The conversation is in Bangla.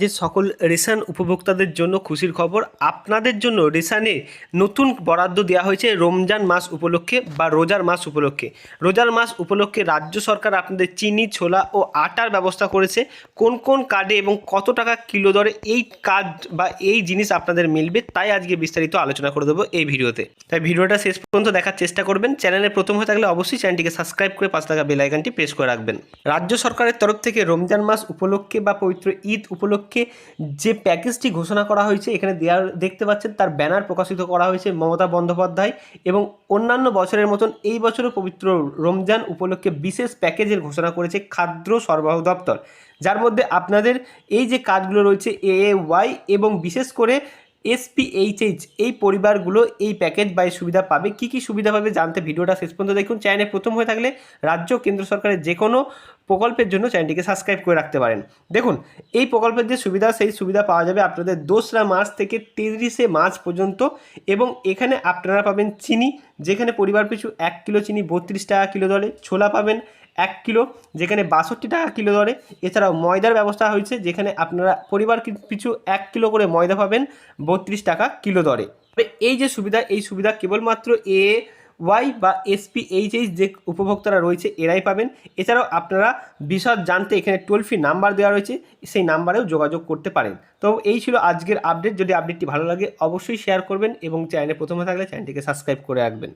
রাজ্যের সকল রেশন উপভোক্তাদের জন্য খুশির খবর, আপনাদের জন্য রেশানে নতুন বরাদ্দ দেওয়া হয়েছে রমজান মাস উপলক্ষে বা রোজার মাস উপলক্ষে। রোজার মাস উপলক্ষে রাজ্য সরকার আপনাদের চিনি, ছোলা ও আটার ব্যবস্থা করেছে। কোন কোন কার্ডে এবং কত টাকা কিলো দরে এই কার্ড বা এই জিনিস আপনাদের মিলবে তাই আজকে বিস্তারিত আলোচনা করে দেবো এই ভিডিওতে। তাই ভিডিওটা শেষ পর্যন্ত দেখার চেষ্টা করবেন। চ্যানেলে প্রথম হয়ে থাকলে অবশ্যই চ্যানেলটিকে সাবস্ক্রাইব করে পাঁচ টাকা বেল আইকনটি প্রেস করে রাখবেন। রাজ্য সরকারের তরফ থেকে রমজান মাস উপলক্ষে বা পবিত্র ঈদ উপলক্ষে যে প্যাকেজটি ঘোষণা করা হয়েছে, এখানে দেওয়ার দেখতে পাচ্ছেন, তার ব্যানার প্রকাশিত করা হয়েছে মমতা বন্দ্যোপাধ্যায় এবং অন্যান্য বছরের মতন এই বছরও পবিত্র রমজান উপলক্ষে বিশেষ প্যাকেজের ঘোষণা করেছে খাদ্য সরবরাহ দপ্তর। যার মধ্যে আপনাদের এই যে কাজগুলো রয়েছে এ ওয়াই এবং বিশেষ করে এসপিএইচএইচ এই পরিবারগুলো এই প্যাকেজ বা সুবিধা পাবে। কী কী সুবিধা পাবে জানতে ভিডিওটা শেষ পর্যন্ত দেখুন। চ্যানেলে প্রথম হয়ে থাকলে রাজ্য, কেন্দ্র সরকারের যে কোনো প্রকল্পের জন্য চ্যানেলটিকে সাবস্ক্রাইব করে রাখতে পারেন। দেখুন, এই প্রকল্পের যে সুবিধা, সেই সুবিধা পাওয়া যাবে আপনাদের দোসরা মার্চ থেকে তিরিশে মার্চ পর্যন্ত এবং এখানে আপনারা পাবেন চিনি, যেখানে পরিবার পিছু এক কিলো চিনি, বত্রিশ টাকা কিলো দরে। ছোলা পাবেন এক কিলো, যেখানে বাষট্টি টাকা কিলো দরে। এছাড়াও ময়দার ব্যবস্থা হয়েছে, যেখানে আপনারা পরিবার পিছু এক কিলো করে ময়দা পাবেন, বত্রিশ টাকা কিলো দরে। তবে এই যে সুবিধা, এই সুবিধা কেবলমাত্র এ ওয়াই বা এসপি এইচএইচ যে উপভোক্তারা রয়েছে, এরাই পাবেন। এছাড়াও আপনারা বিশদ জানতে এখানে টোল ফ্রি নাম্বার দেওয়া রয়েছে, সেই নাম্বারেও যোগাযোগ করতে পারেন। তো এই ছিল আজকের আপডেট যদি আপডেটটি ভালো লাগে, অবশ্যই শেয়ার করবেন এবং চ্যানেলে প্রথমে থাকলে চ্যানেলটিকে সাবস্ক্রাইব করে রাখবেন।